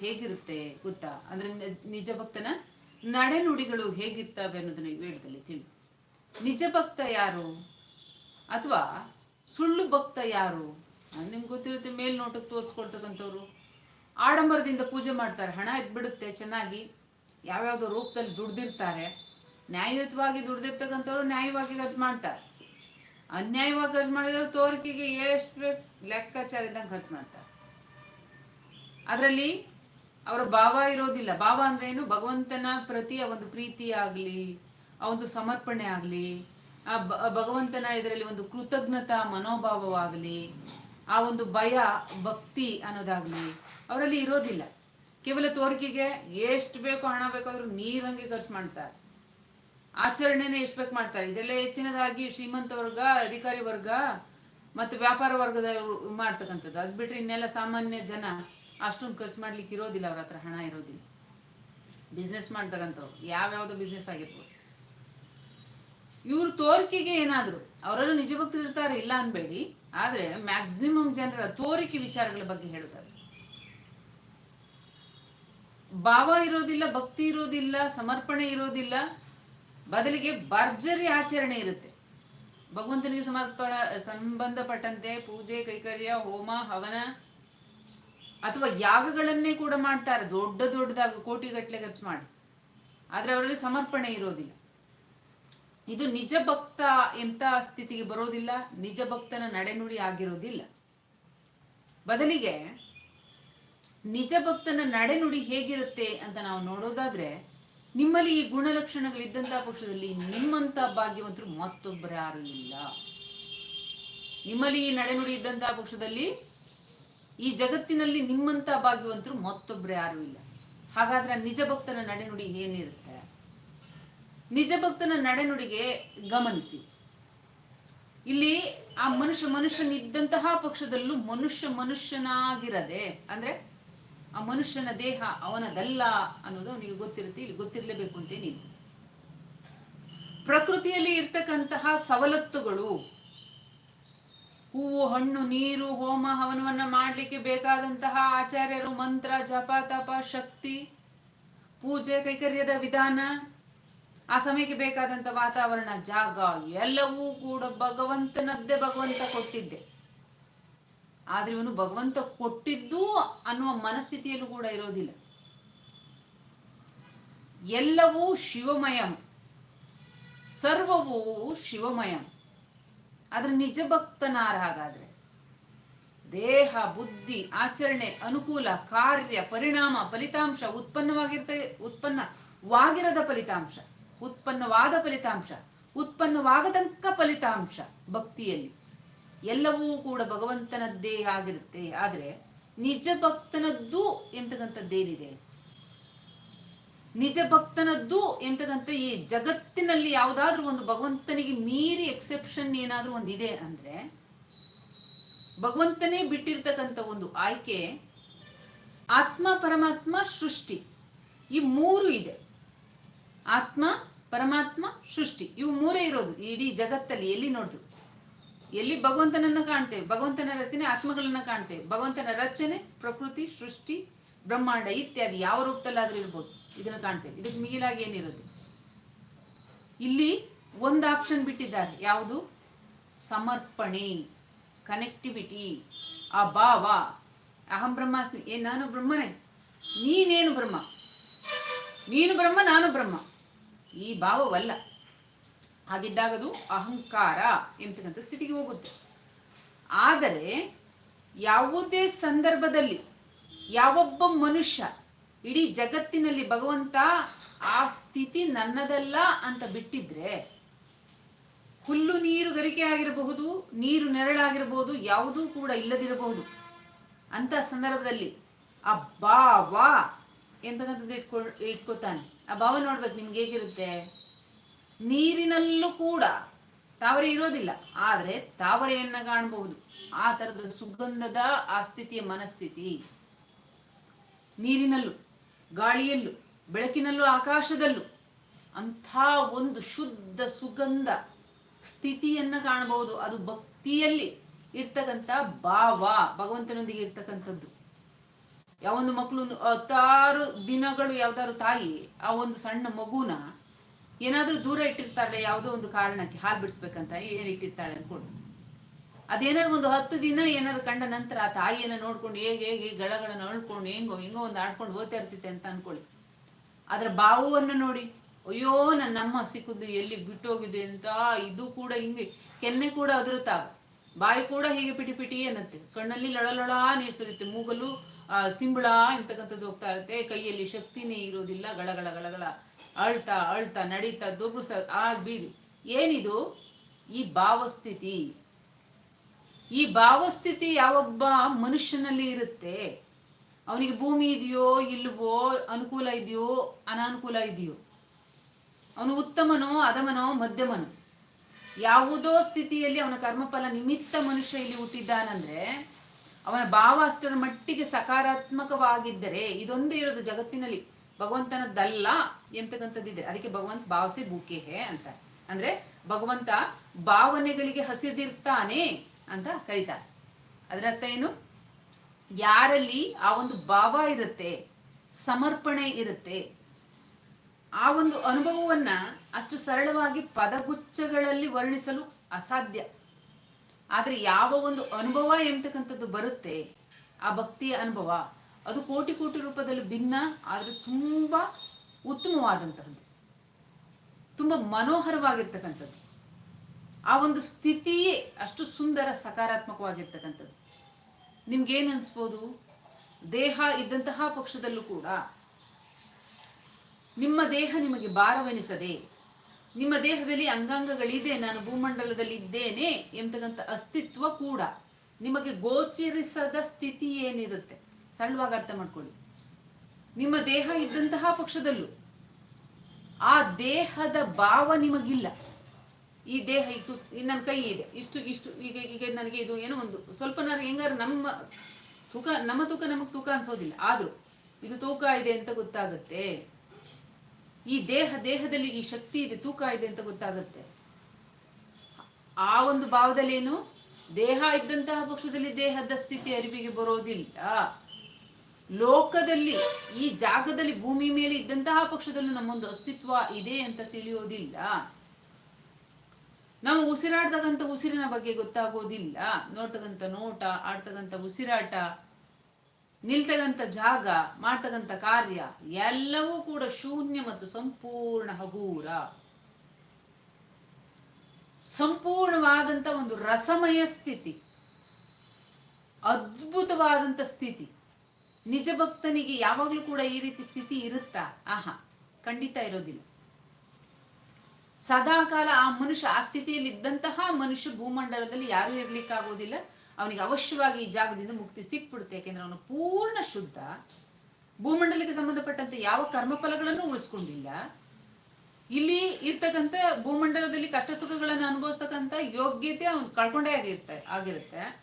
ಹೇಗಿರುತ್ತೆ ಗೊತ್ತಾ? ಅಂದ್ರೆ ನಿಜ ಭಕ್ತನ ನಡೆನುಡಿಗಳು ಹೇಗಿರ್ತವೆ ಅನ್ನೋದನ್ನ ಈ ವೇದದಲ್ಲಿ ತಿಳಿ. ನಿಜ ಭಕ್ತ ಯಾರು? ಅಥವಾ ಸುಳ್ಳು ಭಕ್ತ ಯಾರು? ನಿಮ್ಗೆ ಗೊತ್ತಿರುತ್ತೆ ಮೇಲ್ನೋಟಕ್ಕೆ ತೋರಿಸ್ಕೊಳ್ತಕ್ಕಂಥವ್ರು. ಆಡಂಬರದಿಂದ ಪೂಜೆ ಮಾಡ್ತಾರೆ, ಹಣ ಎದ್ಬಿಡುತ್ತೆ ಚೆನ್ನಾಗಿ. ಯಾವ್ಯಾವ್ದೋ ರೂಪದಲ್ಲಿ ದುಡ್ದಿರ್ತಾರೆ. ನ್ಯಾಯಯುತವಾಗಿ ದುಡ್ದಿರ್ತಕ್ಕಂಥವ್ರು ನ್ಯಾಯವಾಗಿ ಖರ್ಚು ಮಾಡ್ತಾರೆ. ಅನ್ಯಾಯವಾಗಿ ಖರ್ಚು ಮಾಡಿದ್ರೆ ತೋರಿಕೆಗೆ ಎಷ್ಟು ಬೇಕು ಲೆಕ್ಕಾಚಾರ ಇದ್ದಂಗೆ ಖರ್ಚು ಮಾಡ್ತಾರೆ. ಅದರಲ್ಲಿ ಅವರ ಭಾವ ಇರೋದಿಲ್ಲ. ಭಾವ ಅಂದ್ರೆ ಏನು? ಭಗವಂತನ ಪ್ರತಿ ಆ ಒಂದು ಪ್ರೀತಿ ಆಗ್ಲಿ, ಆ ಒಂದು ಸಮರ್ಪಣೆ ಆಗ್ಲಿ, ಆ ಭಗವಂತನ ಇದರಲ್ಲಿ ಒಂದು ಕೃತಜ್ಞತಾ ಮನೋಭಾವವಾಗಲಿ ಆ ಒಂದು ಭಯ, ಭಕ್ತಿ ಅನ್ನೋದಾಗ್ಲಿ ಅವರಲ್ಲಿ ಇರೋದಿಲ್ಲ. ಕೇವಲ ತೋರಿಕೆಗೆ ಎಷ್ಟು ಬೇಕೋ ಹಣ ಬೇಕಾದ್ರೂ ನೀರಂಗೆ ಖರ್ಚು ಮಾಡ್ತಾರೆ. ಆಚರಣೆನೇ ಎಷ್ಟು ಬೇಕು ಮಾಡ್ತಾರೆ. ಇದೆಲ್ಲ ಹೆಚ್ಚಿನದಾಗಿ ಶ್ರೀಮಂತ ವರ್ಗ, ಅಧಿಕಾರಿ ವರ್ಗ, ಮತ್ತು ವ್ಯಾಪಾರ ವರ್ಗದ ಮಾಡ್ತಕ್ಕಂಥದ್ದು. ಅದ್ ಬಿಟ್ರೆ ಇನ್ನೆಲ್ಲ ಸಾಮಾನ್ಯ ಜನ ಅಷ್ಟೊಂದು ಖರ್ಚು ಮಾಡ್ಲಿಕ್ಕೆ ಇರೋದಿಲ್ಲ ಅವ್ರ ಹತ್ರ, ಹಣ ಇರೋದಿಲ್ಲ. ಬಿಸ್ನೆಸ್ ಮಾಡ್ತಕ್ಕಂಥವ್ರು, ಯಾವ್ಯಾವ್ದು ಬಿಸ್ನೆಸ್ ಆಗಿರ್ಬೋದು. ಇವ್ರ ತೋರಿಕೆಗೆ ಏನಾದ್ರು ಅವರೆಲ್ಲ ನಿಜ ಭಕ್ತರು ಇರ್ತಾರೆ, ಇಲ್ಲ ಅನ್ಬೇಡಿ. ಆದ್ರೆ ಮ್ಯಾಕ್ಸಿಮಮ್ ಜನರ ತೋರಿಕೆ ವಿಚಾರಗಳ ಬಗ್ಗೆ ಹೇಳ್ತಾರೆ ಭಾವ ಇರೋದಿಲ್ಲ, ಭಕ್ತಿ ಇರೋದಿಲ್ಲ, ಸಮರ್ಪಣೆ ಇರೋದಿಲ್ಲ, ಬದಲಿಗೆ ಭರ್ಜರಿ ಆಚರಣೆ ಇರುತ್ತೆ. ಭಗವಂತನಿಗೆ ಸಮರ್ಪ ಸಂಬಂಧಪಟ್ಟಂತೆ ಪೂಜೆ, ಕೈಕರ್ಯ, ಹೋಮ, ಹವನ ಅಥವಾ ಯಾಗಗಳನ್ನೇ ಕೂಡ ಮಾಡ್ತಾರೆ, ದೊಡ್ಡ ದೊಡ್ಡದಾಗಿ ಕೋಟಿಗಟ್ಟಲೆ ಖರ್ಚು ಮಾಡಿ. ಆದ್ರೆ ಅವರಲ್ಲಿ ಸಮರ್ಪಣೆ ಇರೋದಿಲ್ಲ. ಇದು ನಿಜ ಭಕ್ತ ಎಂತ ಸ್ಥಿತಿಗೆ ಬರೋದಿಲ್ಲ, ನಿಜ ಭಕ್ತನ ನಡೆನುಡಿ ಆಗಿರೋದಿಲ್ಲ. ಬದಲಿಗೆ ನಿಜ ಭಕ್ತನ ನಡೆನುಡಿ ಹೇಗಿರುತ್ತೆ ಅಂತ ನಾವು ನೋಡೋದಾದ್ರೆ, ನಿಮ್ಮಲ್ಲಿ ಈ ಗುಣಲಕ್ಷಣಗಳಿದ್ದಂತಹ ಪಕ್ಷದಲ್ಲಿ ನಿಮ್ಮಂತ ಭಾಗ್ಯವಂತರು ಮತ್ತೊಬ್ಬರು ಯಾರು ಇಲ್ಲ. ನಿಮ್ಮಲ್ಲಿ ಈ ನಡೆನುಡಿ ಇದ್ದಂತಹ ಪಕ್ಷದಲ್ಲಿ ಈ ಜಗತ್ತಿನಲ್ಲಿ ನಿಮ್ಮಂತ ಭಾಗ್ಯವಂತರು ಮತ್ತೊಬ್ರು ಯಾರು ಇಲ್ಲ. ಹಾಗಾದ್ರೆ ನಿಜ ಭಕ್ತನ ನಡೆನುಡಿ ಏನಿರುತ್ತೆ? ನಿಜ ಭಕ್ತನ ನಡೆನುಡಿಗೆ ಗಮನಿಸಿ. ಇಲ್ಲಿ ಆ ಮನುಷ್ಯ ಮನುಷ್ಯನಿದ್ದಂತಹ ಪಕ್ಷದಲ್ಲೂ ಮನುಷ್ಯ ಮನುಷ್ಯನಾಗಿರದೆ, ಅಂದ್ರೆ ಆ ಮನುಷ್ಯನ ದೇಹ ಅವನದಲ್ಲ ಅನ್ನೋದು ಅವನಿಗೆ ಗೊತ್ತಿರುತ್ತೆ. ಇಲ್ಲಿ ಗೊತ್ತಿರಲೇಬೇಕು ಅಂತೇನಿಲ್ಲ. ಪ್ರಕೃತಿಯಲ್ಲಿ ಇರ್ತಕ್ಕಂತಹ ಸವಲತ್ತುಗಳು ಹೂವು, ಹಣ್ಣು, ನೀರು, ಹೋಮ, ಹವನವನ್ನ ಮಾಡ್ಲಿಕ್ಕೆ ಬೇಕಾದಂತಹ ಆಚಾರ್ಯರು ಮಂತ್ರ, ಜಪ, ತಪ, ಶಕ್ತಿ, ಪೂಜೆ, ಕೈಕರ್ಯದ ವಿಧಾನ, ಆ ಸಮಯಕ್ಕೆ ಬೇಕಾದಂತ ವಾತಾವರಣ, ಜಾಗ, ಎಲ್ಲವೂ ಕೂಡ ಭಗವಂತನದ್ದೇ ಭಗವಂತ ಕೊಟ್ಟಿದ್ದೆ. ಆದ್ರೆ ಇವನು ಭಗವಂತ ಕೊಟ್ಟಿದ್ದು ಅನ್ನುವ ಮನಸ್ಥಿತಿಯಲ್ಲೂ ಕೂಡ ಇರೋದಿಲ್ಲ. ಎಲ್ಲವೂ ಶಿವಮಯಂ. ಸರ್ವವೂ ಶಿವಮಯಂ. ಆದ್ರೆ ನಿಜ ಭಕ್ತನಾರ ಹಾಗಾದ್ರೆ ದೇಹ, ಬುದ್ಧಿ, ಆಚರಣೆ, ಅನುಕೂಲ, ಕಾರ್ಯ, ಪರಿಣಾಮ, ಫಲಿತಾಂಶ ಉತ್ಪನ್ನವಾಗಿರ್ತ, ಉತ್ಪನ್ನವಾಗಿರದ ಫಲಿತಾಂಶ, ಉತ್ಪನ್ನವಾದ ಫಲಿತಾಂಶ ಉತ್ಪನ್ನವಾಗದಂಕ ಫಲಿತಾಂಶ ಭಕ್ತಿಯಲ್ಲಿ. ಎಲ್ಲವೂ ಕೂಡ ಭಗವಂತನದ್ದೇ ಆಗಿರುತ್ತೆ. ಆದ್ರೆ ನಿಜ ಭಕ್ತನದ್ದು ಎಂತಕ್ಕಂಥದ್ದೇನಿದೆ? ನಿಜ ಭಕ್ತನದ್ದು ಎಂತದಂತೆ ಈ ಜಗತ್ತಿನಲ್ಲಿ ಯಾವುದಾದ್ರೂ ಒಂದು ಭಗವಂತನಿಗೆ ಮೀರಿ ಎಕ್ಸೆಪ್ಷನ್ ಏನಾದ್ರೂ ಒಂದು ಇದೆ ಅಂದ್ರೆ, ಭಗವಂತನೇ ಬಿಟ್ಟಿರ್ತಕ್ಕಂಥ ಒಂದು ಆಯ್ಕೆ ಆತ್ಮ ಪರಮಾತ್ಮ ಸೃಷ್ಟಿ. ಈ ಮೂರು ಇದೆ. ಆತ್ಮ ಪರಮಾತ್ಮ ಸೃಷ್ಟಿ. ಇವು ಮೂರೇ ಇರೋದು. ಇಡೀ ಜಗತ್ತಲ್ಲಿ ಎಲ್ಲಿ ನೋಡಿದ್ರು. ಎಲ್ಲಿ ಭಗವಂತನನ್ನ ಕಾಣ್ತೇವೆ. ಭಗವಂತನ ರಚನೆ ಆತ್ಮಗಳನ್ನ ಕಾಣ್ತೇವೆ. ಭಗವಂತನ ರಚನೆ ಪ್ರಕೃತಿ ಸೃಷ್ಟಿ ಬ್ರಹ್ಮಾಂಡ ಇತ್ಯಾದಿ ಯಾವ ರೂಪದಲ್ಲಾದ್ರೂ ಇರ್ಬೋದು. ಇದನ್ನ ಕಾಣ್ತೇವೆ. ಇದಕ್ಕೆ ಮಿಗಿಲಾಗಿ ಏನಿರುತ್ತೆ? ಇಲ್ಲಿ ಒಂದು ಆಪ್ಷನ್ ಬಿಟ್ಟಿದ್ದಾರೆ. ಯಾವುದು? ಸಮರ್ಪಣೆ ಕನೆಕ್ಟಿವಿಟಿ ಆ ಭಾವ ಅಹಂ ಬ್ರಹ್ಮಾಸ್ಮಿ. ಏ, ನಾನು ಬ್ರಹ್ಮನೇ. ನೀನೇನು ಬ್ರಹ್ಮ? ನೀನು ಬ್ರಹ್ಮ, ನಾನು ಬ್ರಹ್ಮ. ಈ ಭಾವವಲ್ಲ. ಹಾಗಿದ್ದಾಗದು ಅಹಂಕಾರ ಎಂಬತಕ್ಕಂಥ ಸ್ಥಿತಿಗೆ ಹೋಗುತ್ತೆ. ಆದರೆ ಯಾವುದೇ ಸಂದರ್ಭದಲ್ಲಿ ಯಾವೊಬ್ಬ ಮನುಷ್ಯ ಇಡೀ ಜಗತ್ತಿನಲ್ಲಿ ಭಗವಂತ ಆ ಸ್ಥಿತಿ ನನ್ನದಲ್ಲ ಅಂತ ಬಿಟ್ಟಿದ್ರೆ ಹುಲ್ಲು ನೀರು ಗರಿಕೆ ಆಗಿರಬಹುದು, ನೀರು ನೆರಳಾಗಿರಬಹುದು, ಯಾವುದೂ ಕೂಡ ಇಲ್ಲದಿರಬಹುದು. ಅಂತ ಸಂದರ್ಭದಲ್ಲಿ ಆ ಭಾವ ಎಂತಕ್ಕಂಥದ್ದು ಇಟ್ಕೊ ಇಟ್ಕೋತಾನೆ. ಆ ಭಾವ ನೋಡ್ಬೇಕು ನಿಮ್ಗೆ ಹೇಗಿರುತ್ತೆ? ನೀರಿನಲ್ಲೂ ಕೂಡ ತಾವರೆ ಇರೋದಿಲ್ಲ. ಆದರೆ ತಾವರೆಯನ್ನ ಕಾಣಬಹುದು. ಆ ತರದ ಸುಗಂಧದ ಆ ಸ್ಥಿತಿಯ ಮನಸ್ಥಿತಿ. ನೀರಿನಲ್ಲೂ, ಗಾಳಿಯಲ್ಲೂ, ಬೆಳಕಿನಲ್ಲೂ, ಆಕಾಶದಲ್ಲೂ ಅಂಥ ಒಂದು ಶುದ್ಧ ಸುಗಂಧ ಸ್ಥಿತಿಯನ್ನ ಕಾಣಬಹುದು. ಅದು ಭಕ್ತಿಯಲ್ಲಿ ಇರ್ತಕ್ಕಂಥ ಭಾವ, ಭಗವಂತನೊಂದಿಗೆ ಇರ್ತಕ್ಕಂಥದ್ದು. ಯಾವೊಂದು ಮಕ್ಕಳು ಹತ್ತಾರು ದಿನಗಳು ಯಾವ್ದಾದ್ರು ತಾಯಿ, ಆ ಒಂದು ಸಣ್ಣ ಮಗುನ ಏನಾದ್ರೂ ದೂರ ಇಟ್ಟಿರ್ತಾಳೆ ಯಾವುದೋ ಒಂದು ಕಾರಣಕ್ಕೆ ಹಾಲು ಬಿಡಿಸ್ಬೇಕಂತ ಏನ್ ಇಟ್ಟಿರ್ತಾಳೆ ಅನ್ಕೊಂಡು. ಅದೇನಾದ್ರು ಒಂದು ಹತ್ತು ದಿನ ಏನಾದ್ರು ಕಂಡ ನಂತರ ಆ ತಾಯಿಯನ್ನ ನೋಡ್ಕೊಂಡು ಹೇಗೆ ಹೇಗೆ ಗಳಗಳನ್ನ ಅಳ್ಕೊಂಡು ಹೆಂಗೋ ಹೆಂಗೋ ಒಂದು ಆಡ್ಕೊಂಡು ಹೋಗ್ತಾ ಇರ್ತಿತ್ತೆ ಅಂತ ಅನ್ಕೊಳ್ಳಿ. ಅದರ ಬಾವುವನ್ನ ನೋಡಿ, ಅಯ್ಯೋ ನನ್ನಮ್ಮ ಸಿಕ್ಕಿದ್ದು ಸಿಕ್ಕುದು ಎಲ್ಲಿ ಬಿಟ್ಟೋಗಿದೆ ಅಂತ ಇದು ಕೂಡ ಹಿಂಗೆ ಕೆನ್ನೆ ಕೂಡ ಅದರುತ್ತಾವ ಬಾಯಿ ಕೂಡ ಹೀಗೆ ಪಿಟಿ ಪಿಟಿ ಅನ್ನತ್ತೆ. ಕಣ್ಣಲ್ಲಿ ಲಳಲೊಳ ನೀರು ಸುರಿಯುತ್ತೆ. ಮೂಗಲು ಸಿಂಬಳ ಇಂತಕ್ಕಂಥದ್ದು ಹೋಗ್ತಾ ಇರುತ್ತೆ. ಕೈಯಲ್ಲಿ ಶಕ್ತಿನೇ ಇರೋದಿಲ್ಲ. ಗಳಗಳ ಗಳಗಳ ಅಳ್ತಾ ಅಳ್ತಾ, ನಡೀತಾ, ದೊಬ್ರು ಸ ಆ ಬೀದಿ ಏನಿದು? ಈ ಭಾವಸ್ಥಿತಿ. ಈ ಭಾವಸ್ಥಿತಿ ಯಾವೊಬ್ಬ ಮನುಷ್ಯನಲ್ಲಿ ಇರುತ್ತೆ? ಅವನಿಗೆ ಭೂಮಿ ಇದೆಯೋ, ಇಲ್ವೋ, ಅನುಕೂಲ ಇದೆಯೋ, ಅನಾನುಕೂಲ ಇದೆಯೋ? ಅವನು ಉತ್ತಮನೋ ಅಧಮನೋ ಮಧ್ಯಮನೋ? ಯಾವುದೋ ಸ್ಥಿತಿಯಲ್ಲಿ ಅವನ ಕರ್ಮಫಲ ನಿಮಿತ್ತ ಮನುಷ್ಯ ಇಲ್ಲಿ ಹುಟ್ಟಿದ್ದಾನಂದ್ರೆ, ಅವನ ಭಾವ ಅಷ್ಟರ ಮಟ್ಟಿಗೆ ಸಕಾರಾತ್ಮಕವಾಗಿದ್ದರೆ, ಇದೊಂದೇ ಇರೋದು ಜಗತ್ತಿನಲ್ಲಿ. ಭಗವಂತನದ್ದಲ್ಲ ಎಂತಕ್ಕಂಥದ್ದಿದೆ ಅದಕ್ಕೆ ಭಗವಂತ ಭಾವಸೆ ಬೂಕೆ ಅಂತ ಅಂದ್ರೆ ಭಗವಂತ ಭಾವನೆಗಳಿಗೆ ಹಸಿದಿರ್ತಾನೆ. ಅಂತ ಕರೀತಾರೆ. ಅದರ ಅರ್ಥ ಏನು? ಯಾರಲ್ಲಿ ಆ ಒಂದು ಭಾವ ಇರುತ್ತೆ, ಸಮರ್ಪಣೆ ಇರುತ್ತೆ, ಆ ಒಂದು ಅನುಭವವನ್ನ ಅಷ್ಟು ಸರಳವಾಗಿ ಪದಗುಚ್ಛಗಳಲ್ಲಿ ವರ್ಣಿಸಲು ಅಸಾಧ್ಯ. ಆದ್ರೆ ಯಾವ ಒಂದು ಅನುಭವ ಎಂಬತಕ್ಕಂಥದ್ದು ಬರುತ್ತೆ, ಆ ಭಕ್ತಿಯ ಅನುಭವ, ಅದು ಕೋಟಿ ಕೋಟಿ ರೂಪದಲ್ಲಿ ಭಿನ್ನ, ಆದ್ರೆ ತುಂಬಾ ಉತ್ತಮವಾದಂತಹದ್ದು. ತುಂಬಾ ಮನೋಹರವಾಗಿರ್ತಕ್ಕಂಥದ್ದು. ಆ ಒಂದು ಸ್ಥಿತಿಯೇ ಅಷ್ಟು ಸುಂದರ ಸಕಾರಾತ್ಮಕವಾಗಿರ್ತಕ್ಕಂಥದ್ದು. ನಿಮ್ಗೇನ್ ಅನ್ಸ್ಬೋದು? ದೇಹ ಇದ್ದಂತಹ ಪಕ್ಷದಲ್ಲೂ ಕೂಡ ನಿಮ್ಮ ದೇಹ ನಿಮಗೆ ಭಾರವೆನಿಸದೆ, ನಿಮ್ಮ ದೇಹದಲ್ಲಿ ಅಂಗಾಂಗಗಳಿದೆ, ನಾನು ಭೂಮಂಡಲದಲ್ಲಿ ಇದ್ದೇನೆ ಎಂತಕ್ಕಂಥ ಅಸ್ತಿತ್ವ ಕೂಡ ನಿಮಗೆ ಗೋಚರಿಸದ ಸ್ಥಿತಿ ಏನಿರುತ್ತೆ? ಸರಳವಾಗಿ ಅರ್ಥ ಮಾಡ್ಕೊಳ್ಳಿ. ನಿಮ್ಮ ದೇಹ ಇದ್ದಂತಹ ಪಕ್ಷದಲ್ಲೂ ಆ ದೇಹದ ಭಾವ ನಿಮಗಿಲ್ಲ. ಈ ದೇಹ ಇತ್ತು ನನ್ನ ಕೈ ಇದೆ, ಇಷ್ಟು ಇಷ್ಟು, ಈಗ ಈಗ ನನಗೆ ಇದು ಏನೋ ಒಂದು, ಸ್ವಲ್ಪ ನಾನು ಹೆಂಗಾರು ನಮ್ಮ ತೂಕ ನಮ್ಮ ತೂಕ ನಮಗ್ ತೂಕ ಅನ್ಸೋದಿಲ್ಲ, ಆದ್ರೂ ಇದು ತೂಕ ಇದೆ ಅಂತ ಗೊತ್ತಾಗುತ್ತೆ. ಈ ದೇಹ, ದೇಹದಲ್ಲಿ ಈ ಶಕ್ತಿ ಇದೆ, ತೂಕ ಇದೆ ಅಂತ ಗೊತ್ತಾಗುತ್ತೆ. ಆ ಒಂದು ಭಾವದಲ್ಲಿ ಏನು ದೇಹ ಇದ್ದಂತಹ ಪಕ್ಷದಲ್ಲಿ ದೇಹದ ಸ್ಥಿತಿ ಅರಿವಿಗೆ ಬರೋದಿಲ್ಲ. ಲೋಕದಲ್ಲಿ, ಈ ಜಾಗದಲ್ಲಿ ಭೂಮಿ ಮೇಲೆ ಇದ್ದಂತಹ ಪಕ್ಷದಲ್ಲೂ ನಮ್ಮೊಂದು ಅಸ್ತಿತ್ವ ಇದೆ ಅಂತ ತಿಳಿಯೋದಿಲ್ಲ. ನಾವು ಉಸಿರಾಡ್ತಕ್ಕಂಥ ಉಸಿರಿನ ಬಗ್ಗೆ ಗೊತ್ತಾಗೋದಿಲ್ಲ. ನೋಡ್ತಕ್ಕಂಥ ನೋಟ, ಆಡ್ತಕ್ಕಂಥ ಉಸಿರಾಟ, ನಿಲ್ತಕ್ಕಂಥ ಜಾಗ, ಮಾಡ್ತಕ್ಕಂಥ ಕಾರ್ಯ, ಎಲ್ಲವೂ ಕೂಡ ಶೂನ್ಯ ಮತ್ತು ಸಂಪೂರ್ಣ ಹಗೂರ. ಸಂಪೂರ್ಣವಾದಂತ ಒಂದು ರಸಮಯ ಸ್ಥಿತಿ. ಅದ್ಭುತವಾದಂಥ ಸ್ಥಿತಿ. ನಿಜ ಭಕ್ತನಿಗೆ ಯಾವಾಗ್ಲೂ ಕೂಡ ಈ ರೀತಿ ಸ್ಥಿತಿ ಇರುತ್ತಾ? ಆಹಾ, ಖಂಡಿತ ಇರೋದಿಲ್ಲ. ಸದಾ ಕಾಲ ಆ ಮನುಷ್ಯ ಆ ಸ್ಥಿತಿಯಲ್ಲಿ ಇದ್ದಂತಹ ಮನುಷ್ಯ ಭೂಮಂಡಲದಲ್ಲಿ ಯಾರು ಇರ್ಲಿಕ್ಕಾಗೋದಿಲ್ಲ. ಅವನಿಗೆ ಅವಶ್ಯವಾಗಿ ಈ ಜಾಗದಿಂದ ಮುಕ್ತಿ ಸಿಕ್ಬಿಡುತ್ತೆ. ಯಾಕೆಂದ್ರೆ ಅವನು ಪೂರ್ಣ ಶುದ್ಧ. ಭೂಮಂಡಲಕ್ಕೆ ಸಂಬಂಧಪಟ್ಟಂತೆ ಯಾವ ಕರ್ಮಫಲಗಳನ್ನು ಉಳಿಸ್ಕೊಂಡಿಲ್ಲ. ಇಲ್ಲಿ ಇರ್ತಕ್ಕಂಥ ಭೂಮಂಡಲದಲ್ಲಿ ಕಷ್ಟ ಸುಖಗಳನ್ನು ಅನುಭವಿಸ್ತಕ್ಕಂಥ ಯೋಗ್ಯತೆ ಅವನು ಕಳ್ಕೊಂಡೇ ಆಗಿರ್ತ, ಆಗಿರುತ್ತೆ.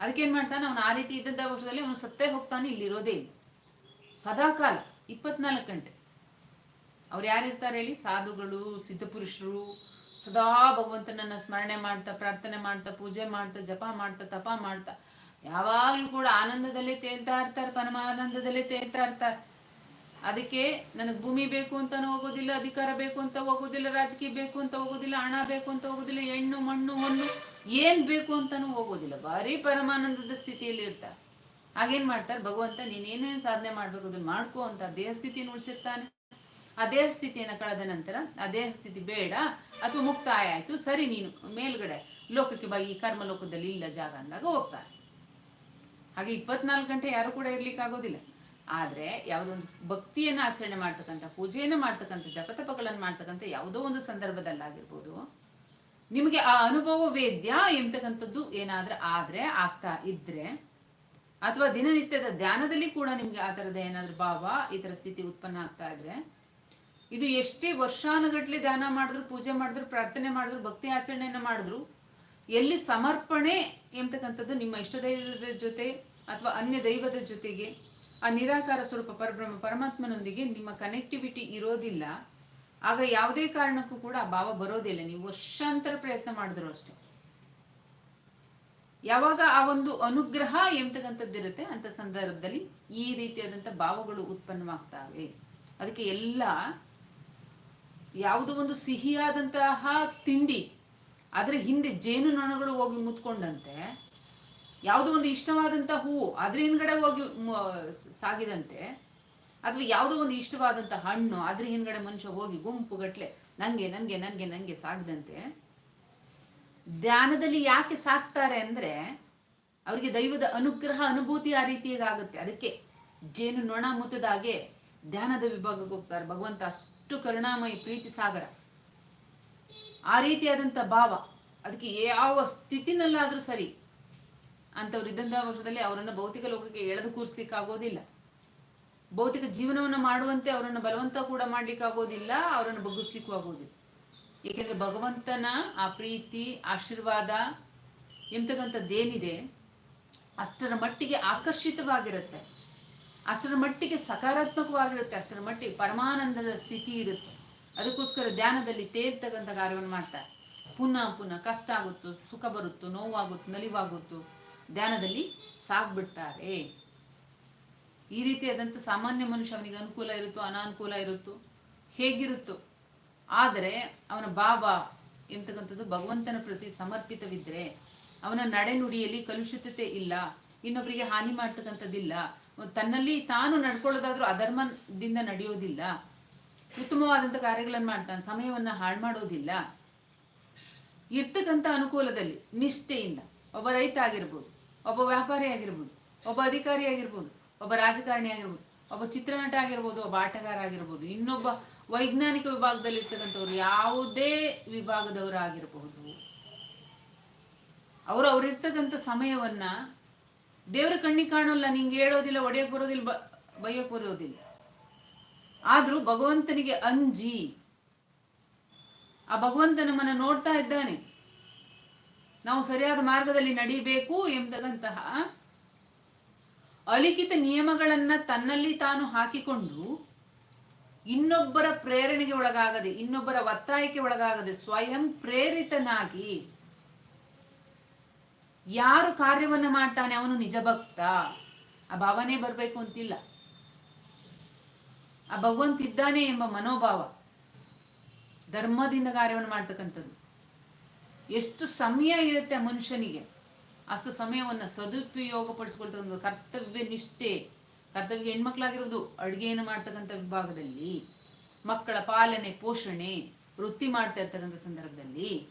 ಅದಕ್ಕೆ ಏನ್ ಮಾಡ್ತಾನೆ? ಅವನು ಆ ರೀತಿ ಇದ್ದಂಥ ವರ್ಷದಲ್ಲಿ ಅವನು ಸತ್ತೇ ಹೋಗ್ತಾನೆ, ಇಲ್ಲಿ ಇರೋದೇ ಇಲ್ಲ. ಸದಾಕಾಲ, ಇಪ್ಪತ್ನಾಲ್ಕು ಗಂಟೆ. ಅವ್ರು ಯಾರಿರ್ತಾರೆ ಹೇಳಿ? ಸಾಧುಗಳು, ಸಿದ್ಧಪುರುಷರು, ಸದಾ ಭಗವಂತನನ್ನ ಸ್ಮರಣೆ ಮಾಡ್ತಾ, ಪ್ರಾರ್ಥನೆ ಮಾಡ್ತಾ, ಪೂಜೆ ಮಾಡ್ತಾ, ಜಪ ಮಾಡ್ತಾ, ತಪ ಮಾಡ್ತಾ. ಯಾವಾಗ್ಲೂ ಕೂಡ ಆನಂದದಲ್ಲೇ ತೇಲ್ತಾ ಇರ್ತಾರೆ, ಪರಮಾನಂದದಲ್ಲೇ ತೇಲ್ತಾ ಇರ್ತಾರೆ. ಅದಕ್ಕೆ ನನಗ್ ಭೂಮಿ ಬೇಕು ಅಂತಾನು ಹೋಗೋದಿಲ್ಲ, ಅಧಿಕಾರ ಬೇಕು ಅಂತ ಹೋಗೋದಿಲ್ಲ, ರಾಜಕೀಯ ಬೇಕು ಅಂತ ಹೋಗೋದಿಲ್ಲ, ಹಣ ಬೇಕು ಅಂತ ಹೋಗೋದಿಲ್ಲ, ಹೆಣ್ಣು, ಮಣ್ಣು ಹೊಣ್ಣು ಏನ್ ಬೇಕು ಅಂತಾನು ಹೋಗೋದಿಲ್ಲ. ಬಾರಿ ಪರಮಾನಂದದ ಸ್ಥಿತಿಯಲ್ಲಿ ಇರ್ತಾರೆ. ಹಾಗೇನ್ ಮಾಡ್ತಾರೆ? ಭಗವಂತ ನೀನ್ ಸಾಧನೆ ಮಾಡ್ಬೇಕು, ಅದನ್ನ ಮಾಡ್ಕೋ ಅಂತ ದೇಹ ಸ್ಥಿತಿನ ಉಳಿಸಿರ್ತಾನೆ. ಆ ದೇಹ ಸ್ಥಿತಿಯನ್ನ ಕಳೆದ ನಂತರ ಆ ಸ್ಥಿತಿ ಬೇಡ ಅಥವಾ ಮುಕ್ತಾಯ ಆಯ್ತು, ಸರಿ ನೀನು, ಮೇಲ್ಗಡೆ, ಲೋಕಕ್ಕೆ ಬಾ, ಈ ಕರ್ಮ ಲೋಕದಲ್ಲಿ ಇಲ್ಲ ಜಾಗ ಅಂದಾಗ ಹೋಗ್ತಾರೆ. ಹಾಗೆ ಇಪ್ಪತ್ನಾಲ್ಕು ಗಂಟೆ ಯಾರು ಕೂಡ ಇರ್ಲಿಕ್ಕೆ ಆಗೋದಿಲ್ಲ ಆದ್ರೆ ಯಾವುದೊಂದು ಭಕ್ತಿಯನ್ನ ಆಚರಣೆ ಮಾಡ್ತಕ್ಕಂಥ, ಪೂಜೆಯನ್ನ ಮಾಡ್ತಕ್ಕಂಥ, ಜಪತಪಗಳನ್ನು ಮಾಡ್ತಕ್ಕಂಥ ಯಾವುದೋ ಒಂದು ಸಂದರ್ಭದಲ್ಲಾಗಿರ್ಬೋದು, ನಿಮಗೆ ಆ ಅನುಭವ ವೇದ್ಯ ಎಂತಕ್ಕಂಥದ್ದು ಏನಾದ್ರೆ ಆದ್ರೆ, ಆಗ್ತಾ ಇದ್ರೆ, ಅಥವಾ ದಿನನಿತ್ಯದ ಧ್ಯಾನದಲ್ಲಿ ಕೂಡ ನಿಮ್ಗೆ ಆ ತರದ ಏನಾದ್ರು ಭಾವ, ಈ ತರ ಸ್ಥಿತಿ ಉತ್ಪನ್ನ ಆಗ್ತಾ ಇದ್ರೆ ಇದು ಎಷ್ಟೇ ವರ್ಷಾನುಗಟ್ಲೆ ದಾನ ಮಾಡಿದ್ರು, ಪೂಜೆ ಮಾಡಿದ್ರು, ಪ್ರಾರ್ಥನೆ ಮಾಡಿದ್ರು, ಭಕ್ತಿ ಆಚರಣೆಯನ್ನ ಮಾಡಿದ್ರು, ಎಲ್ಲಿ ಸಮರ್ಪಣೆ ಎಂಬತಕ್ಕಂಥದ್ದು ನಿಮ್ಮ ಇಷ್ಟ ದೈವದ ಜೊತೆ ಅಥವಾ ಅನ್ಯ ದೈವದ ಜೊತೆಗೆ, ಆ ನಿರಾಕಾರ ಸ್ವರೂಪ ಪರಬ್ರಹ್ಮ ಪರಮಾತ್ಮನೊಂದಿಗೆ ನಿಮ್ಮ ಕನೆಕ್ಟಿವಿಟಿ ಇರೋದಿಲ್ಲ. ಆಗ ಯಾವುದೇ ಕಾರಣಕ್ಕೂ ಕೂಡ ಆ ಭಾವ ಬರೋದಿಲ್ಲ. ನೀವು ವರ್ಷಾಂತರ ಪ್ರಯತ್ನ ಮಾಡಿದ್ರು ಅಷ್ಟೇ. ಯಾವಾಗ ಆ ಒಂದು ಅನುಗ್ರಹ ಎಂಬತಕ್ಕಂಥದ್ದಿರುತ್ತೆ ಅಂತ ಸಂದರ್ಭದಲ್ಲಿ ಈ ರೀತಿಯಾದಂಥ ಭಾವಗಳು ಉತ್ಪನ್ನವಾಗ್ತಾವೆ. ಅದಕ್ಕೆ ಎಲ್ಲ ಯಾವುದೋ ಒಂದು ಸಿಹಿಯಾದಂತಹ ತಿಂಡಿ ಅದ್ರ ಹಿಂದೆ ಜೇನು ನೊಣಗಳು ಹೋಗಿ ಮುತ್ಕೊಂಡಂತೆ, ಯಾವುದೋ ಒಂದು ಇಷ್ಟವಾದಂತಹ ಹೂವು ಅದ್ರ ಹಿಂದ್ಗಡೆ ಹೋಗಿ ಸಾಗಿದಂತೆ, ಅಥವಾ ಯಾವುದೋ ಒಂದು ಇಷ್ಟವಾದಂತಹ ಹಣ್ಣು ಅದ್ರ ಹಿಂದ್ಗಡೆ ಮನುಷ್ಯ ಹೋಗಿ ಗುಂಪು ಗಟ್ಲೆ, ನಂಗೆ ನಂಗೆ ನಂಗೆ ನಂಗೆ ಸಾಗದಂತೆ. ಧ್ಯಾನದಲ್ಲಿ ಯಾಕೆ ಸಾಕ್ತಾರೆ ಅಂದ್ರೆ ಅವರಿಗೆ ದೈವದ ಅನುಗ್ರಹ, ಅನುಭೂತಿ ಆ ರೀತಿಯಾಗುತ್ತೆ. ಅದಕ್ಕೆ ಜೇನು ನೊಣ ಮುತ್ತದಾಗೆ ಧ್ಯಾನದ ವಿಭಾಗಕ್ಕೆ ಹೋಗ್ತಾರೆ. ಭಗವಂತ ಅಷ್ಟು ಕರುಣಾಮಯಿ ಪ್ರೀತಿ ಸಾಗರ ಆ ರೀತಿಯಾದಂತ ಭಾವ, ಅದಕ್ಕೆ ಯಾವ ಸ್ಥಿತಿನಲ್ಲಾದ್ರೂ ಸರಿ ಅಂತವ್ರು ಇದ್ದಂತಹ ವರ್ಷದಲ್ಲಿ ಅವರನ್ನ ಭೌತಿಕ ಲೋಕಕ್ಕೆ ಎಳೆದು ಕೂರಿಸ್ಲಿಕ್ಕೆ ಆಗೋದಿಲ್ಲ ಭೌತಿಕ ಜೀವನವನ್ನ ಮಾಡುವಂತೆ ಅವರನ್ನ ಬಲವಂತ ಕೂಡ ಮಾಡ್ಲಿಕ್ಕೆ ಆಗೋದಿಲ್ಲ ಅವರನ್ನು ಬಗ್ಗಿಸ್ಲಿಕ್ಕೂ ಆಗೋದಿಲ್ಲ. ಏಕೆಂದ್ರೆ ಭಗವಂತನ ಆ ಪ್ರೀತಿ, ಆಶೀರ್ವಾದ ಎಂತಕ್ಕಂಥದ್ದೇನಿದೆ, ಅಷ್ಟರ ಮಟ್ಟಿಗೆ ಆಕರ್ಷಿತವಾಗಿರುತ್ತೆ. ಅಷ್ಟರ ಮಟ್ಟಿಗೆ ಸಕಾರಾತ್ಮಕವಾಗಿರುತ್ತೆ, ಅಷ್ಟರ ಮಟ್ಟಿಗೆ ಪರಮಾನಂದದ ಸ್ಥಿತಿ ಇರುತ್ತೆ. ಅದಕ್ಕೋಸ್ಕರ ಧ್ಯಾನದಲ್ಲಿ ತೇರ್ತಕ್ಕಂಥ ಕಾರ್ಯವನ್ನು ಮಾಡ್ತಾರೆ. ಪುನಃ ಪುನಃ ಕಷ್ಟ ಆಗುತ್ತೋ, ಸುಖ ಬರುತ್ತೋ, ನೋವಾಗುತ್ತೋ, ನಲಿವಾಗುತ್ತೋ, ಧ್ಯಾನದಲ್ಲಿ ಸಾಗ್ಬಿಡ್ತಾರೆ. ಈ ರೀತಿಯಾದಂಥ ಸಾಮಾನ್ಯ ಮನುಷ್ಯ ಅವನಿಗೆ ಅನುಕೂಲ ಇರುತ್ತೋ, ಅನಾನುಕೂಲ ಇರುತ್ತೋ, ಹೇಗಿರುತ್ತೋ, ಆದರೆ ಅವನ ಬಾಬಾ ಎಂತಕ್ಕಂಥದ್ದು ಭಗವಂತನ ಪ್ರತಿ ಸಮರ್ಪಿತವಿದ್ರೆ, ಅವನ ನಡೆನುಡಿಯಲ್ಲಿ ಕಲುಷಿತತೆ ಇಲ್ಲ ಇನ್ನೊಬ್ಬರಿಗೆ ಹಾನಿ ಮಾಡ್ತಕ್ಕಂಥದ್ದಿಲ್ಲ ತನ್ನಲ್ಲಿ ತಾನು ನಡ್ಕೊಳ್ಳೋದಾದ್ರೂ ಅಧರ್ಮದಿಂದ ನಡೆಯೋದಿಲ್ಲ. ಉತ್ತಮವಾದಂಥ ಕಾರ್ಯಗಳನ್ನು ಮಾಡ್ತಾನೆ, ಸಮಯವನ್ನ ಹಾಳು ಮಾಡೋದಿಲ್ಲ. ಇರ್ತಕ್ಕಂಥ ಅನುಕೂಲದಲ್ಲಿ, ನಿಷ್ಠೆಯಿಂದ, ಒಬ್ಬ ರೈತ ಆಗಿರ್ಬೋದು, ಒಬ್ಬ ವ್ಯಾಪಾರಿ ಆಗಿರ್ಬೋದು, ಒಬ್ಬ ಅಧಿಕಾರಿ ಆಗಿರ್ಬೋದು, ಒಬ್ಬ ರಾಜಕಾರಣಿ ಆಗಿರ್ಬೋದು, ಒಬ್ಬ ಚಿತ್ರನಟ ಆಗಿರ್ಬೋದು, ಒಬ್ಬ ಆಟಗಾರ ಆಗಿರ್ಬೋದು, ಇನ್ನೊಬ್ಬ ವೈಜ್ಞಾನಿಕ ವಿಭಾಗದಲ್ಲಿ ಇರ್ತಕ್ಕಂಥವ್ರು ಯಾವುದೇ ವಿಭಾಗದವರಾಗಿರಬಹುದು. ಅವರು ಅವರಿರ್ತಕ್ಕಂಥ ಸಮಯವನ್ನ ದೇವರ ಕಣ್ಣಿ ಕಾಣೋಲ್ಲ, ನಿಂಗೆ ಹೇಳೋದಿಲ್ಲ, ಒಡೆಯಕ್ ಬರೋದಿಲ್ಲ, ಬ ಬರೋದಿಲ್ಲ. ಆದ್ರೂ ಭಗವಂತನಿಗೆ ಅಂಜಿ. ಆ ಭಗವಂತ ನಮ್ಮನ್ನ ನೋಡ್ತಾ ಇದ್ದಾನೆ. ನಾವು ಸರಿಯಾದ ಮಾರ್ಗದಲ್ಲಿ ನಡಿಬೇಕು ಎಂಬಂತಹ ಅಲಿಖಿತ ನಿಯಮಗಳನ್ನ ತನ್ನಲ್ಲಿ ತಾನು ಹಾಕಿಕೊಂಡು ಇನ್ನೊಬ್ಬರ ಪ್ರೇರಣೆಗೆ ಒಳಗಾಗದೆ, ಇನ್ನೊಬ್ಬರ ಒತ್ತಾಯಕ್ಕೆ ಒಳಗಾಗದೆ ಸ್ವಯಂ ಪ್ರೇರಿತನಾಗಿ ಯಾರು ಕಾರ್ಯವನ್ನ ಮಾಡ್ತಾನೆ ಅವನು ನಿಜ ಭಕ್ತ? ಆ ಭಾವನೆ ಬರ್ಬೇಕು ಅಂತಿಲ್ಲ. ಆ ಭಗವಂತ ಇದ್ದಾನೆ ಎಂಬ ಮನೋಭಾವ ಧರ್ಮದಿಂದ ಕಾರ್ಯವನ್ನು ಮಾಡ್ತಕ್ಕಂಥದ್ದು. ಎಷ್ಟು ಸಮಯ ಇರುತ್ತೆ ಮನುಷ್ಯನಿಗೆ? ಅಷ್ಟು ಸಮಯವನ್ನ ಸದುಪಯೋಗ ಪಡಿಸ್ಕೊಳ್ತಕ್ಕಂಥ ಕರ್ತವ್ಯ ನಿಷ್ಠೆ. ಕರ್ತವ್ಯ ಹೆಣ್ಮಕ್ಳಾಗಿರೋದು ಅಡುಗೆಯನ್ನು ಮಾಡ್ತಕ್ಕಂಥ ವಿಭಾಗದಲ್ಲಿ, ಮಕ್ಕಳ ಪಾಲನೆ, ಪೋಷಣೆ, ವೃತ್ತಿ ಮಾಡ್ತಾ ಇರ್ತಕ್ಕಂಥ ಸಂದರ್ಭದಲ್ಲಿ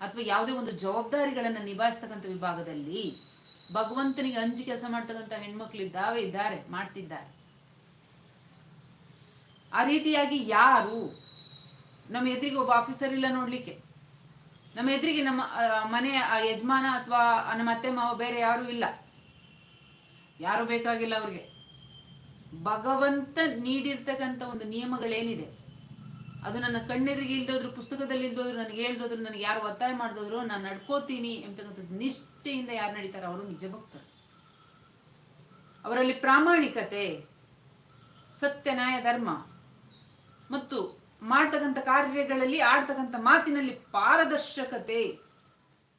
ಅಥವಾ ಯಾವುದೇ ಒಂದು ಜವಾಬ್ದಾರಿಗಳನ್ನ ನಿಭಾಯಿಸ್ತಕ್ಕಂಥ ವಿಭಾಗದಲ್ಲಿ ಭಗವಂತನಿಗೆ ಅಂಜಿ ಕೆಲಸ ಮಾಡ್ತಕ್ಕಂಥ ಹೆಣ್ಮಕ್ಳು ಇದ್ದಾವೆ, ಇದ್ದಾರೆ, ಮಾಡ್ತಿದ್ದಾರೆ. ಆ ರೀತಿಯಾಗಿ ಯಾರು ನಮ್ಮ ಎದುರಿಗೆ ಒಬ್ಬ ಆಫೀಸರ್ ಇಲ್ಲ ನೋಡ್ಲಿಕ್ಕೆ. ನಮ್ಮ ಎದುರಿಗೆ ನಮ್ಮ ಮನೆ ಯಜಮಾನ ಅಥವಾ ನಮ್ಮ ಅತ್ತೆ, ಮಾವ ಬೇರೆ ಯಾರು ಇಲ್ಲ. ಯಾರು ಬೇಕಾಗಿಲ್ಲ ಅವ್ರಿಗೆ. ಭಗವಂತ ನೀಡಿರ್ತಕ್ಕಂಥ ಒಂದು ನಿಯಮಗಳೇನಿದೆ? ಅದು ನನ್ನ ಕಣ್ಣೆದುರಿಗೆ ಇಲ್ದೋದ್ರು, ಪುಸ್ತಕದಲ್ಲಿ ಇಲ್ದೋದ್ರು, ನನಗೆ ಹೇಳ್ದೋದ್ರು, ನನಗೆ ಯಾರು ಒತ್ತಾಯ ಮಾಡ್ದೋದ್ರು, ನಾನು ನಡ್ಕೋತೀನಿ ಎಂಬತಕ್ಕಂಥದ್ದು ನಿಷ್ಠೆಯಿಂದ ಯಾರು ನಡೀತಾರೆ ಅವರು ನಿಜ ಭಕ್ತರು. ಅವರಲ್ಲಿ ಪ್ರಾಮಾಣಿಕತೆ, ಸತ್ಯ, ನ್ಯಾಯ, ಧರ್ಮ ಮತ್ತು ಮಾಡ್ತಕ್ಕಂಥ ಕಾರ್ಯಗಳಲ್ಲಿ ಆಡ್ತಕ್ಕಂಥ ಮಾತಿನಲ್ಲಿ ಪಾರದರ್ಶಕತೆ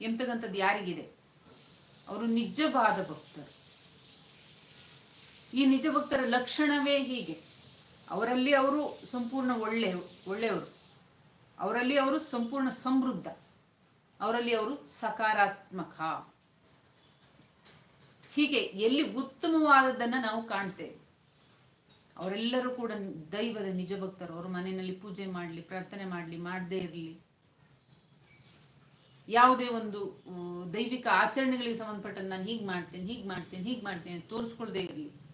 ಎಂಬತಕ್ಕಂಥದ್ದು ಯಾರಿಗಿದೆ? ಅವರು ನಿಜವಾದ ಭಕ್ತರು. ಈ ನಿಜ ಭಕ್ತರ ಲಕ್ಷಣವೇ ಹೀಗೆ. ಅವರಲ್ಲಿ ಅವರು ಸಂಪೂರ್ಣ ಒಳ್ಳೆ, ಒಳ್ಳೆಯವರು. ಅವರಲ್ಲಿ ಅವರು ಸಂಪೂರ್ಣ ಸಮೃದ್ಧ. ಅವರಲ್ಲಿ ಅವರು ಸಕಾರಾತ್ಮಕ. ಹೀಗೆ ಎಲ್ಲಿ ಉತ್ತಮವಾದದ್ದನ್ನ ನಾವು ಕಾಣ್ತೇವೆ. ಅವರೆಲ್ಲರೂ ಕೂಡ ದೈವದ ನಿಜ ಭಕ್ತರು. ಅವರು ಮನೆಯಲ್ಲಿ ಪೂಜೆ ಮಾಡಲಿ, ಪ್ರಾರ್ಥನೆ ಮಾಡಲಿ, ಮಾಡದೇ ಇರಲಿ. ಯಾವುದೇ ಒಂದು ದೈವಿಕ ಆಚರಣೆಗಳಿಗೆ ಸಂಬಂಧಪಟ್ಟಂತೆ ನಾನು ಹೀಗೆ ಮಾಡ್ತೇನೆ ಹೀಗೆ ಮಾಡ್ತೇನೆ ಹೀಗೆ ಮಾಡ್ತೇನೆ ತೋರಿಸ್ಕೊಳ್ದೇ ಇರಲಿ.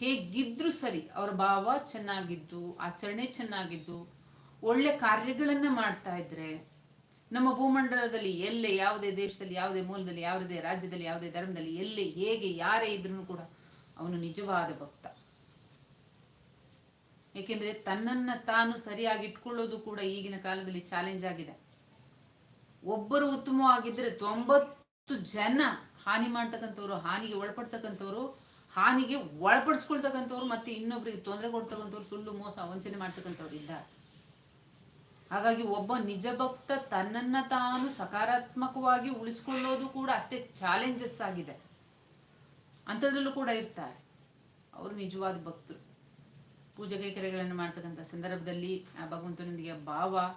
ಹೇಗಿದ್ರು ಸರಿ, ಅವರ ಭಾವ ಚೆನ್ನಾಗಿದ್ದು, ಆಚರಣೆ ಚೆನ್ನಾಗಿದ್ದು, ಒಳ್ಳೆ ಕಾರ್ಯಗಳನ್ನ ಮಾಡ್ತಾ ಇದ್ರೆ, ನಮ್ಮ ಭೂಮಂಡಲದಲ್ಲಿ ಎಲ್ಲೇ ಯಾವುದೇ ದೇಶದಲ್ಲಿ, ಯಾವುದೇ ಮೂಲದಲ್ಲಿ, ಯಾವುದೇ ರಾಜ್ಯದಲ್ಲಿ, ಯಾವುದೇ ಧರ್ಮದಲ್ಲಿ, ಎಲ್ಲೇ ಹೇಗೆ, ಯಾರೇ ಇದ್ರೂ ಕೂಡ ಅವನು ನಿಜವಾದ ಭಕ್ತ. ಏಕೆಂದ್ರೆ ತನ್ನನ್ನ ತಾನು ಸರಿಯಾಗಿ ಇಟ್ಕೊಳ್ಳೋದು ಕೂಡ ಈಗಿನ ಕಾಲದಲ್ಲಿ ಚಾಲೆಂಜ್ ಆಗಿದೆ. ಒಬ್ಬರು ಉತ್ತಮವಾಗಿದ್ರೆ ತೊಂಬತ್ತು ಜನ ಹಾನಿ ಮಾಡ್ತಕ್ಕಂಥವ್ರು, ಹಾನಿಗೆ ಒಳಪಡ್ತಕ್ಕಂಥವ್ರು ಹಾನಿಗೆ ಒಳಪಡಿಸ್ಕೊಳ್ತಕ್ಕಂಥವ್ರು ಮತ್ತೆ ಇನ್ನೊಬ್ರಿಗೆ ತೊಂದರೆ ಕೊಡ್ತಕ್ಕಂಥವ್ರು ಸುಳ್ಳು ಮೋಸ ವಂಚನೆ ಮಾಡ್ತಕ್ಕಂಥವ್ರು ಹಾಗಾಗಿ ಒಬ್ಬ ನಿಜ ಭಕ್ತ ತನ್ನನ್ನ ತಾನು ಸಕಾರಾತ್ಮಕವಾಗಿ ಉಳಿಸ್ಕೊಳ್ಳೋದು ಕೂಡ ಅಷ್ಟೇ ಚಾಲೆಂಜಸ್ ಆಗಿದೆ. ಅಂಥದ್ರಲ್ಲೂ ಕೂಡ ಇರ್ತಾರೆ. ಅವರು ನಿಜವಾದ ಭಕ್ತರು. ಪೂಜೆ ಕೈಕರೆಗಳನ್ನು ಮಾಡ್ತಕ್ಕಂಥ ಸಂದರ್ಭದಲ್ಲಿ ಆ ಭಗವಂತನೊಂದಿಗೆ ಭಾವ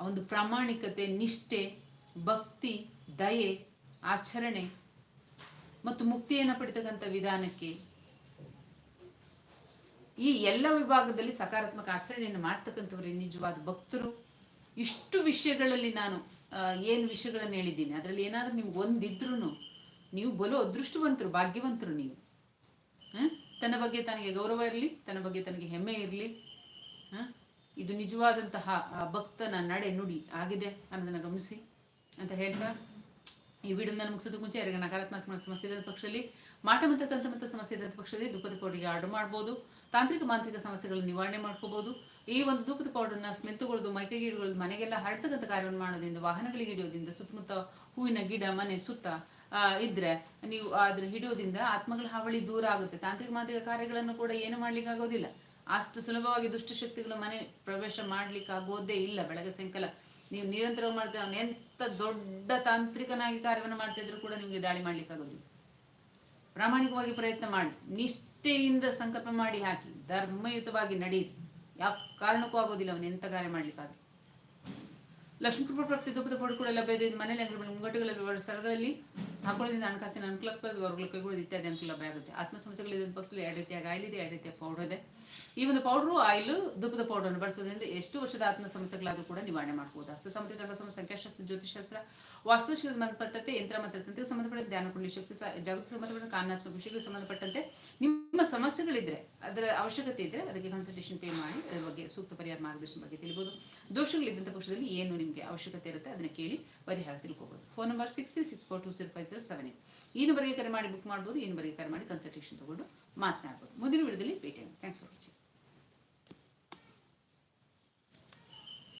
ಒಂದು ಪ್ರಾಮಾಣಿಕತೆ, ನಿಷ್ಠೆ, ಭಕ್ತಿ, ದಯೆ, ಆಚರಣೆ ಮತ್ತು ಮುಕ್ತಿಯನ್ನು ಪಡಿತಕ್ಕಂಥ ವಿಧಾನಕ್ಕೆ ಈ ಎಲ್ಲ ವಿಭಾಗದಲ್ಲಿ ಸಕಾರಾತ್ಮಕ ಆಚರಣೆಯನ್ನು ಮಾಡ್ತಕ್ಕಂಥವ್ರೆ ನಿಜವಾದ ಭಕ್ತರು. ಇಷ್ಟು ವಿಷಯಗಳಲ್ಲಿ ನಾನು ಏನು ವಿಷಯಗಳನ್ನು ಹೇಳಿದ್ದೀನಿ. ಅದರಲ್ಲಿ ಏನಾದ್ರೂ ನಿಮ್ಗೆ ಒಂದಿದ್ರೂ ನೀವು ಬಲು ಅದೃಷ್ಟವಂತರು, ಭಾಗ್ಯವಂತರು ನೀವು? ತನ್ನ ಬಗ್ಗೆ ತನಗೆ ಗೌರವ ಇರಲಿ, ತನ್ನ ಬಗ್ಗೆ ತನಗೆ ಹೆಮ್ಮೆ ಇರಲಿ. ಇದು ನಿಜವಾದಂತಹ ಭಕ್ತನ ನಡೆ ನುಡಿ ಆಗಿದೆ ಅನ್ನೋದನ್ನ ಗಮನಿಸಿ ಅಂತ ಹೇಳ್ತಾ ಈ ವಿಡಿಯೋನ ಮುಗಿಸೋದಕ್ಕೆ ಮುಂಚೆ ಯಾರಿಗೆ ನಕಾರಾತ್ಮಕ ಸಮಸ್ಯೆ ಇದ್ದ ಪಕ್ಷದಲ್ಲಿ ಮಾಟ ಮತ್ತು ತಂತ್ರ ಮತ್ತು ಸಮಸ್ಯೆ ಇದ್ದ ಪಕ್ಷದಲ್ಲಿ ದುಃಖದ ಪೌಡರ್ಗೆ ಆರ್ಡರ್ ಮಾಡ್ಬೋದು. ತಾಂತ್ರಿಕ ಮಾಂತ್ರಿಕ ಸಮಸ್ಯೆಗಳನ್ನು ನಿವಾರಣೆ ಮಾಡ್ಕೋಬಹುದು ಈ ಒಂದು ದುಃಖದ ಪೌಡರ್ನ ಸ್ಮೆಲ್ ತಗೊಳ್ಳೋದು ಮೈಕೈಗೆ ಮನೆಗೆಲ್ಲ ಹರಡ್ತಕ್ಕಂಥ ಕಾರ್ಯವನ್ನು ಮಾಡೋದ್ರಿಂದ, ವಾಹನಗಳಿಗೆ ಹಿಡಿಯೋದ್ರಿಂದ, ಸುತ್ತಮುತ್ತ ಹೂವಿನ ಗಿಡ, ಮನೆ, ಸುತ್ತ ಇದ್ರೆ ನೀವು ಅದ್ರ ಹಿಡಿಯೋದ್ರಿಂದ ಆತ್ಮಗಳ ಹಾವಳಿ ದೂರ ಆಗುತ್ತೆ. ತಾಂತ್ರಿಕ ಮಾಂತ್ರಿಕ ಕಾರ್ಯಗಳನ್ನು ಕೂಡ ಏನು ಮಾಡ್ಲಿಕ್ಕೆ ಆಗೋದಿಲ್ಲ. ಅಷ್ಟು ಸುಲಭವಾಗಿ ದುಷ್ಟಶಕ್ತಿಗಳು ಮನೆ ಪ್ರವೇಶ ಮಾಡ್ಲಿಕ್ಕೆ ಆಗೋದೇ ಇಲ್ಲ. ಬೆಳಗ್ಗೆ ಸಾಯಂಕಾಲ ನೀವು ನಿರಂತರ ಮಾಡಿದ್ರೆ ಎಂತ ದೊಡ್ಡ ತಾಂತ್ರಿಕನಾಗಿ ಕಾರ್ಯವನ್ನು ಮಾಡ್ತಾ ಇದ್ರು ಕೂಡ ನಿಮಗೆ ದಾಳಿ ಮಾಡ್ಲಿಕ್ಕೆ ಆಗೋದಿಲ್ಲ ಪ್ರಾಮಾಣಿಕವಾಗಿ ಪ್ರಯತ್ನ ಮಾಡಿ, ನಿಷ್ಠೆಯಿಂದ ಸಂಕಲ್ಪ ಮಾಡಿ ಹಾಕಿ, ಧರ್ಮಯುತವಾಗಿ ನಡೆಯಿರಿ. ಯಾವ ಕಾರಣಕ್ಕೂ ಆಗೋದಿಲ್ಲ ಅವನು ಎಂತ ಕಾರ್ಯ ಮಾಡ್ಲಿಕ್ಕಾದ್ರೆ. ಲಕ್ಷ್ಮೀ ಪ್ರಾಪ್ತಿ ದುಃಖದ ಕೂಡ ಮನೇಲಿ ಮನೆಯಲ್ಲಿ ಅಂಗಡಿ ಮುಂಗಟ್ಟುಗಳಲ್ಲಿ, ಸ್ಥಳಗಳಲ್ಲಿ ಹಾಕೊಳ್ಳೋದ್ರಿಂದ ಹಣಕಾಸಿನ ಅನುಕೂಲ ವರ್ಗಗಳು ಇತ್ಯಾದಿ ಅನುಕೂಲ ಆಗುತ್ತೆ. ಆತ್ಮ ಸಮಸ್ಯೆಗಳಿದೆ ಪಕ್ಷದಲ್ಲಿ ಎರಡು ರೀತಿಯಾಗಿ ಆಯಿಲ್ ಇದೆ, ಎರಡು ರೀತಿಯ ಪೌಡರ್ ಇದೆ. ಈ ಒಂದು ಪೌಡರ್ ಆಯಿಲ್ ದುಪ್ಪದ ಪೌಡರ್ ಅನ್ನು ಬಳಸೋದ್ರಿಂದ ಎಷ್ಟು ವರ್ಷದ ಆತ್ಮ ಸಮಸ್ಯೆಗಳಾದರೂ ಕೂಡ ನಿವಾರಣೆ ಮಾಡಬಹುದು ಹಸ್ತ ಸಾಮುದ್ರಿಕ ಸಮಸ್ಯೆ ಸಂಖ್ಯಾಶಾಸ್ತ್ರ ಜ್ಯೋತಿಷಾಸ್ತ್ರ ವಾಸ್ತುಶಿಲ್ಪ ಸಂಬಂಧಪಟ್ಟಂತೆ, ಯಂತ್ರ ಮತ್ತು ತಂತ್ರಕ್ಕೆ ಸಂಬಂಧಪಟ್ಟಂತೆ ಧ್ಯಾನ ಕುಂಡಲಿ ಶಕ್ತಿ ಜಗತ್ತು ಸಂಬಂಧಪಟ್ಟ ಕಾನೂನಾತ್ಮಕ ವಿಷಯಗಳಿಗೆ ಸಂಬಂಧಪಟ್ಟಂತೆ ನಿಮ್ಮ ಸಮಸ್ಯೆಗಳಿದ್ರೆ, ಅದರ ಅವಶ್ಯಕತೆ ಇದ್ರೆ ಅದಕ್ಕೆ ಕನ್ಸಲ್ಟೇಷನ್ ಪೇ ಮಾಡಿ, ಅದರ ಬಗ್ಗೆ ಸೂಕ್ತ ಪರಿಹಾರ ಮಾರ್ಗದರ್ಶನ ಬಗ್ಗೆ ತಿಳಿಬಹುದು ದೋಷಗಳಿದ್ದಂಥ ಪಕ್ಷದಲ್ಲಿ ಏನು ನಿಮಗೆ ಅವಶ್ಯಕತೆ ಇರುತ್ತೆ ಅದನ್ನ ಕೇಳಿ ಪರಿಹಾರ ತಿಳ್ಕೋಬಹುದು phone number six three six four two zero five zero seven eight ಕರೆ ಮಾಡಿ ಬುಕ್ ಮಾಡ್ಬೋದು ಈ ನಂಬರ್ಗೆ ಕರೆ ಮಾಡಿ ಕನ್ಸಲ್ಟೇಷನ್ ತಗೊಂಡು ಮಾತನಾಡ್ಬೋದು. ಮುಂದಿನ ವಿಡಿಯೋದಲ್ಲಿ ಭೇಟಿ ಥ್ಯಾಂಕ್ಸ್ ಫಾರ್ ವಾಚಿಂಗ್